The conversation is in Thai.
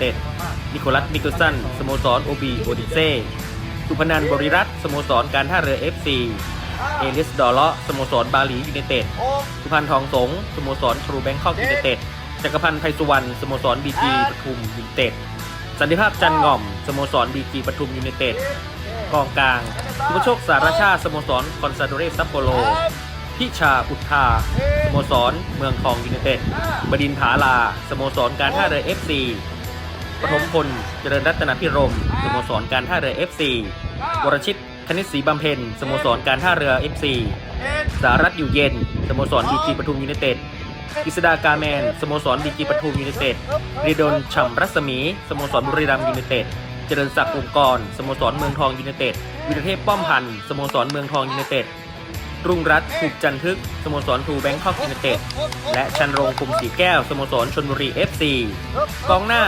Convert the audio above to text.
เต็ด นิโคลัสมิเกลสัน สโมสรโอบีโอดิเซ่ สุพนันบริรัตสโมสรการท่าเรือ FC เอลิสดอเลาะสโมสรบาหลียูไนเต็ด สุพันธ์ทองสง สโมสรทรูแบงคอกยูไนเต็ด จักรพันธ์ไพสุวรรณ สโมสรบีจีปทุมยูไนเต็ด สันติภาพจันง่อม สโมสรบีจีปทุมยูไนเต็ด กองกลางสุภโชคสารชาติสโมสรคอนซาโดเรซัปโปโรพิชาอุทธาสโมสร เมืองทองยูไนเต็ด บดินทร์ผาลา สโมสร การท่าเรือ FC ปฐมพล เจริญรัตนพิรม สโมสรการท่าเรือ FC วรชิต คณิตศรีบำเพ็ญ สโมสรการท่าเรือ FC สารัตน์อยู่เย็น สโมสรบีจีปทุมยูไนเต็ดกฤษดากาแมน สโมสรบีจีปทุมยูไนเต็ดรีดลฉ่ำรัศมี สโมสรบุรีรัมย์ยูไนเต็ด เจริญศักดิ์องค์กร สโมสรเมืองทองยูไนเต็ด วิรเทพป้อมพันธ์ สโมสรเมืองทองยูไนเต็ด รุ่งรัตน์ถูกจันทึก สโมสรทูแบงคอกยูไนเต็ด และชันรงคุมสีแก้ว สโมสรชนบุรี FC กองหน้า